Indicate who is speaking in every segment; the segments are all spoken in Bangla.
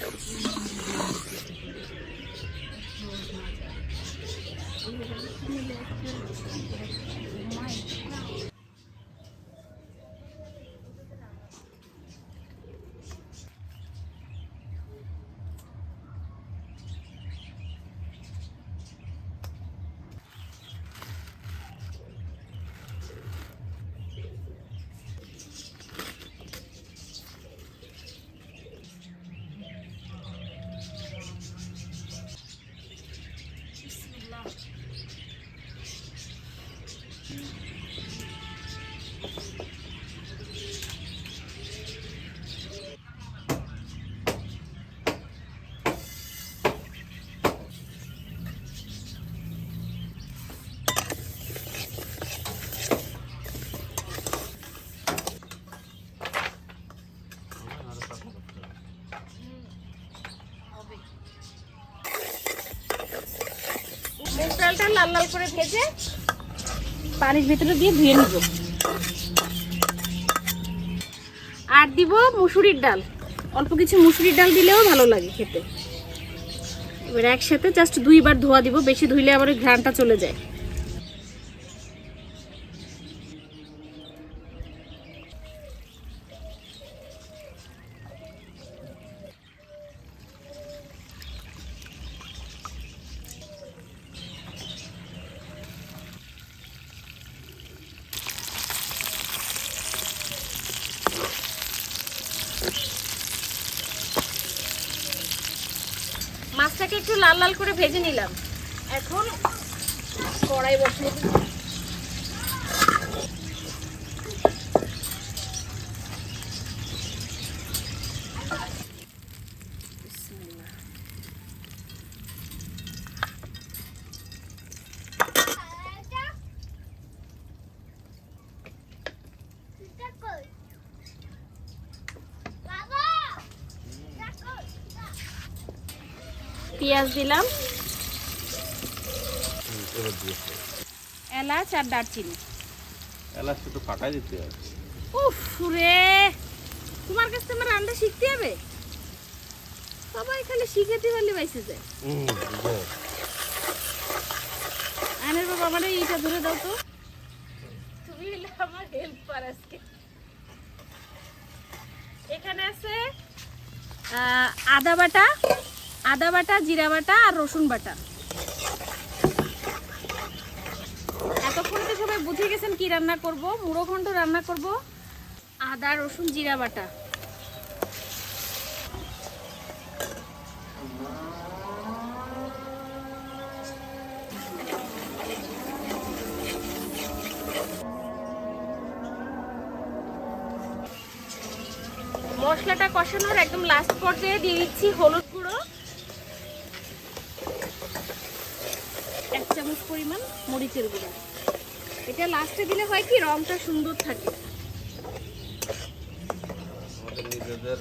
Speaker 1: Yes. লাল লাল করে ভেজে পানির ভিতরে দিয়ে ধুয়ে নিব। আর দিব মুসুরির ডাল। অল্প কিছু মুসুরির ডাল দিলেও ভালো লাগে খেতে। এবার একসাথে জাস্ট দুইবার ধোয়া দিব, বেশি ধুইলে আবার ওই ঘ্রাণটা চলে যায়। মাছটাকে একটু লাল লাল করে ভেজে নিলাম এখন কড়াই বসিয়ে দিই। পেঁয়াজ দিলাম। এলাচ আর দারচিনি।
Speaker 2: এলাচ একটু ফাটাই দিতে হবে।
Speaker 1: উফ রে তোমার কাছ থেকে আমার রান্না শিখতে হবে? সবাই খালি শিখেতে পারলে বাইসে যায়।
Speaker 2: হুম
Speaker 1: আনের বাবা আমার এইটা ধরে দাও তো। তুমি হলে আমার হেল্পার আজকে। এখানে আছে আহ, আদা বাটা আদা বাটা, জিরা বাটা আর রসুন বাটা। এতক্ষণ তো সবাই বুঝে গেছেন কি রান্না করব মুড়ো ঘন্ট রান্না করব, আদা, রসুন, জিরা বাটা। মশলাটা কষানোর একদম লাস্ট পর্যায়ে দিয়ে দিচ্ছি হলুদ গুঁড়ো এক চামচ পরিমাণ মরিচের গুঁড়ো। এটা লাস্টে দিলে হয় কি রংটা সুন্দর থাকে।
Speaker 2: নিজেদের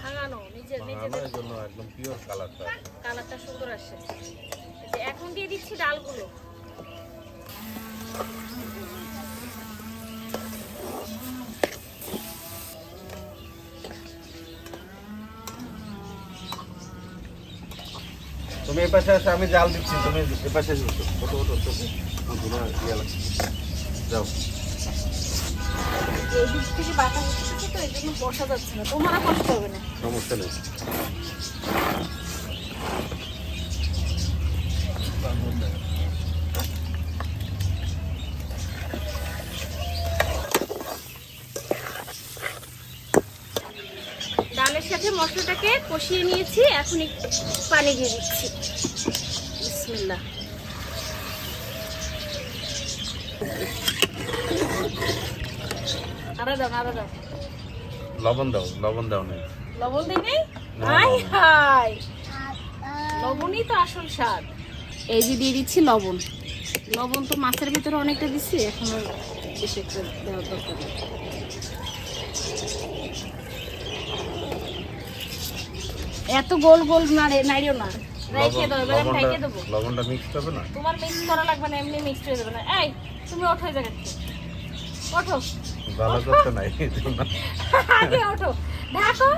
Speaker 1: ভাঙানো নিজের নিজেদের
Speaker 2: জন্য একদম পিওর কালারটা
Speaker 1: কালারটা সুন্দর আসে। এখন দিয়ে দিচ্ছি ডালগুলো।
Speaker 2: তুমি এই পাশে আসো আমি জাল দিচ্ছি তুমি এ পাশে এসো। ওটো ওটো ওটো ধুলো ইয়ে লাগছে। যাও।
Speaker 1: এই দিক থেকে বাতাস আসছে তো এই জন্য বসা যাচ্ছে না তোমার আর কষ্ট হবে না
Speaker 2: সমস্যা নেই
Speaker 1: ডালের সাথে মশলাটাকে কষিয়ে নিয়েছি এখন একটু পানি দিয়ে দিচ্ছি। বিসমিল্লাহ। আরও দাও আরও দাও।
Speaker 2: লবণ দাও লবণ দাও নেই
Speaker 1: লবণ দিই নেই? High high. লবণই তো আসল স্বাদ। এই যে দিয়ে দিচ্ছি লবণ। লবণ তো মাছের ভিতরে অনেকটা দিচ্ছি এখন আর বেশি একটা দেওয়ার দরকার নেই এত গোল গোল না রে নাইরিও না। রেখে দাও এবার আমি ঢেকে দেবো।
Speaker 2: লবণটা মিক্সড হবে না?
Speaker 1: তোমার মিক্স করা লাগবে না এমনি মিক্সড হয়ে যাবে না। এই তুমি ওঠো এই জায়গা থেকে। ওঠো।
Speaker 2: ভালো করতে নাই।
Speaker 1: আগে ওঠো। ঢাকো।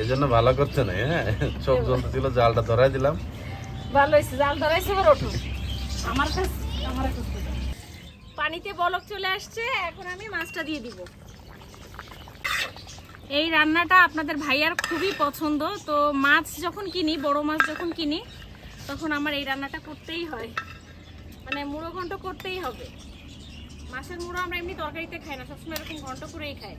Speaker 2: এই জন্য ভালো করতে নাই হ্যাঁ? সব জ্বলতে ছিল জালটা ধরাই দিলাম।
Speaker 1: ভালো হয়েছে জাল ধরাইছে এবার ওঠো। আমার কাছে আমার পানিতে বলক চলে আসছে এখন আমি মাছটা দিয়ে দিব। এই রান্নাটা আপনাদের ভাইয়ার খুবই পছন্দ। তো মাছ যখন কিনি, বড় মাছ যখন কিনি, তখন আমার এই রান্নাটা করতেই হয়। মানে মুড়ো ঘন্ট করতেই হবে। মাছের মুড়ো আমরা এমনি তরকারিতে খাই না, সবসময় এরকম ঘন্ট করেই খাই।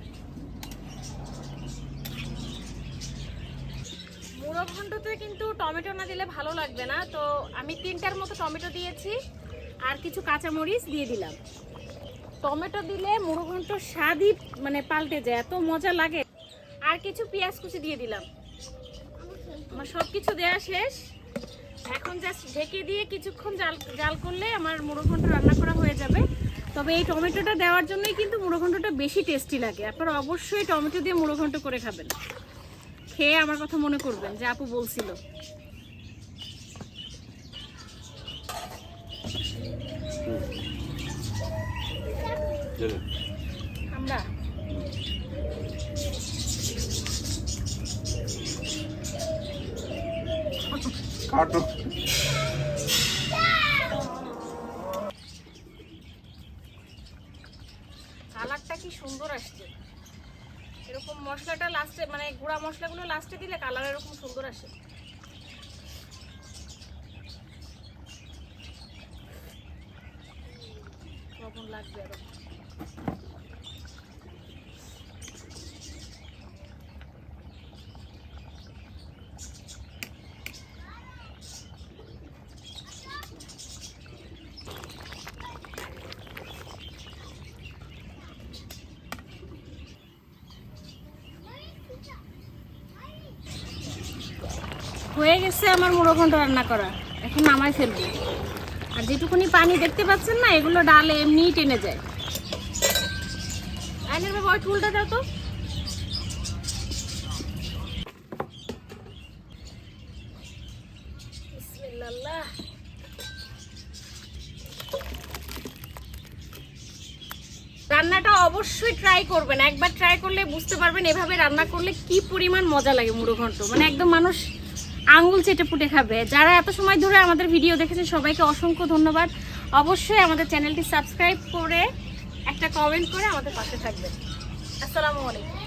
Speaker 1: মুড়ো ঘন্টতে কিন্তু টমেটো না দিলে ভালো লাগবে না। তো আমি তিনটার মতো টমেটো দিয়েছি, আর কিছু কাঁচামরিচ দিয়ে দিলাম। টমেটো দিলে মুড়ো ঘন্ট স্বাদই মানে পাল্টে যায়, এত মজা লাগে। আর কিছু পেঁয়াজ কুচি দিয়ে দিলাম। আমার সব কিছু দেওয়া শেষ। এখন জাস্ট ঢেকে দিয়ে কিছুক্ষণ জাল জাল করলে আমার মুড়ো ঘন্ট রান্না করা হয়ে যাবে। তবে এই টমেটোটা দেওয়ার জন্যই কিন্তু মুড়ো ঘন্টটা বেশি টেস্টি লাগে। আপনারা অবশ্যই টমেটো দিয়ে মুড়ো ঘন্ট করে খাবেন। খেয়ে আমার কথা মনে করবেন, যে আপু বলছিল। আমরা
Speaker 2: কাটো।
Speaker 1: কালারটা কি সুন্দর আসছে। এরকম মশলাটা লাস্টে মানে গুঁড়া মশলাগুলো লাস্টে দিলে কালার এরকম সুন্দর আসে। লবণ লাগবে আরও। হয়ে গেছে আমার মুড়ো ঘন্ট রান্না করা। এখন নামাই ফেলব। আর যেটুকুনি পানি দেখতে পাচ্ছেন না, এগুলো ডালে এমনিই টেনে যায়। আইনের বাবা ওই টুলটা দাও তো। রান্নাটা অবশ্যই ট্রাই করবেন। একবার ট্রাই করলে বুঝতে পারবেন এভাবে রান্না করলে কি পরিমাণ মজা লাগে মুড়ো ঘন্ট মানে একদম মানুষ আঙ্গুল চেটে পুটে খাবে। যারা এত সময় ধরে আমাদের ভিডিও দেখেছে সবাইকে অসংখ্য ধন্যবাদ। অবশ্যই আমাদের চ্যানেলটি সাবস্ক্রাইব করে একটা কমেন্ট করে আমাদের পাশে থাকবেন। আসসালামু আলাইকুম।